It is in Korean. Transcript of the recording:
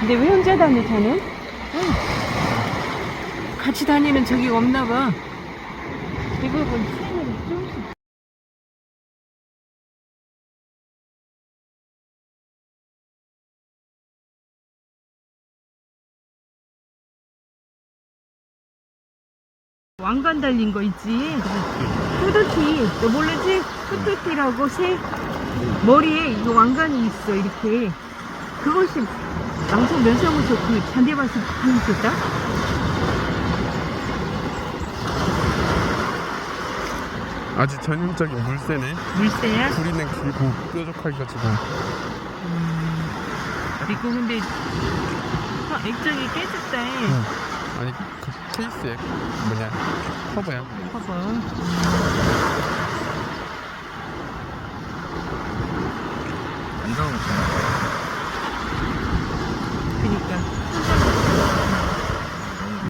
근데 왜 혼자 다녀 자는? 같이 다니는 저기가 없나 봐. 대부분 트레이너를 조금씩. 왕관 달린 거 있지? 뚜두티. 너 모르지? 뚜두티라고 새 머리에 이거 왕관이 있어 이렇게. 그것이 양성 면상으로 그 잔디밭을 많이 있겠다? 아주 전형적인 물새네. 물새야? 부리는 길고 뾰족해가지고. 이거 근데 아, 액정이 깨졌다 해. 응. 아니 그 케이스에 뭐냐 커버야. 봐봐. 안 잡아먹잖아.